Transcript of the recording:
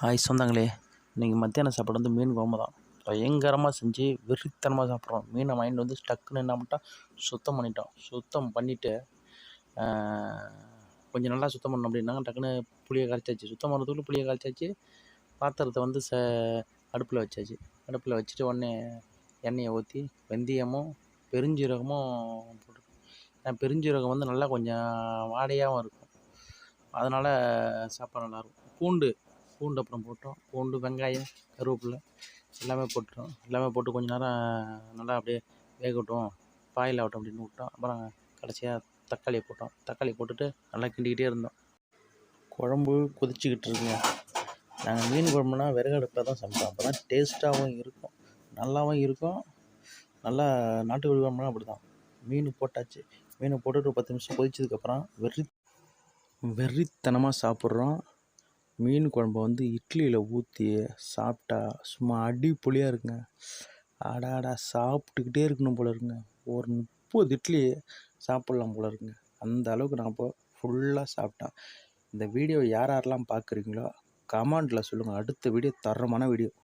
Hi சொந்தங்களே இன்றைக்கி மத்தியான சாப்பாடு வந்து மீன் குழம்பு தான். பயங்கரமாக செஞ்சு வெறித்தனமாக சாப்பிட்றோம். மீனை வாங்கிட்டு வந்து டக்குன்னு என்ன பண்ணிட்டோம் சுத்தம் பண்ணிட்டோம் சுத்தம் பண்ணிவிட்டு கொஞ்சம் நல்லா சுத்தம் பண்ணோம் அப்படின்னா டக்குன்னு புளியை கரைச்சாச்சு. சுத்தம் பண்ணுறதுக்குள்ள புளியை கரைச்சாச்சு. பாத்திரத்தை வந்து ச அடுப்பில் வச்சாச்சு. அடுப்பில் வச்சுட்டு உடனே எண்ணெயை ஊற்றி வெந்தயமும் பெருஞ்சீரகமும் போட்டு ஏன்னா பெருஞ்சீரகம் வந்து நல்லா கொஞ்சம் வாடையாகவும் இருக்கும். அதனால் சாப்பாடு நல்லாயிருக்கும் பூண்டு பூண்டு அப்புறம் போட்டோம். பூண்டு வெங்காயம் கருவேப்பிலை எல்லாமே போட்டுட்டோம். எல்லாமே போட்டு கொஞ்ச நேரம் நல்லா அப்படியே வேகட்டும். பாயில் ஆகட்டும் அப்படின்னு விட்டோம். அப்புறம் கடைசியாக தக்காளியை போட்டோம். தக்காளி போட்டுட்டு நல்லா கிண்டிக்கிட்டே இருந்தோம். குழம்பு கொதிச்சுக்கிட்டு இருக்குங்க. நாங்கள் மீன் குழம்புனா விறகு அடுப்பில் தான் சமைப்போம். அப்போ தான் டேஸ்ட்டாகவும் இருக்கும். நல்லாவும் இருக்கும். நல்லா நாட்டுக்கோழி குழம்புனா அப்படி தான் மீன் போட்டாச்சு. மீனை போட்டுட்டு ஒரு பத்து நிமிஷம் கொதிச்சதுக்கப்புறம் வெறி வெறித்தனமாக சாப்பிட்றோம். மீன் குழம்ப வந்து இட்லியில் ஊற்றி சாப்பிட்டா சும்மா அடிப்பொலியாக இருக்குங்க. அடாடா சாப்பிட்டுக்கிட்டே இருக்கணும் போல இருக்குங்க. ஒரு முப்பது இட்லி சாப்பிட்லாம் போல இருக்குங்க. அந்த அளவுக்கு நான் இப்போ ஃபுல்லாக சாப்பிட்டேன். இந்த வீடியோ யார் யாரெல்லாம் பார்க்குறீங்களோ கமெண்டில் சொல்லுங்கள் அடுத்த வீடியோ தரமான வீடியோ.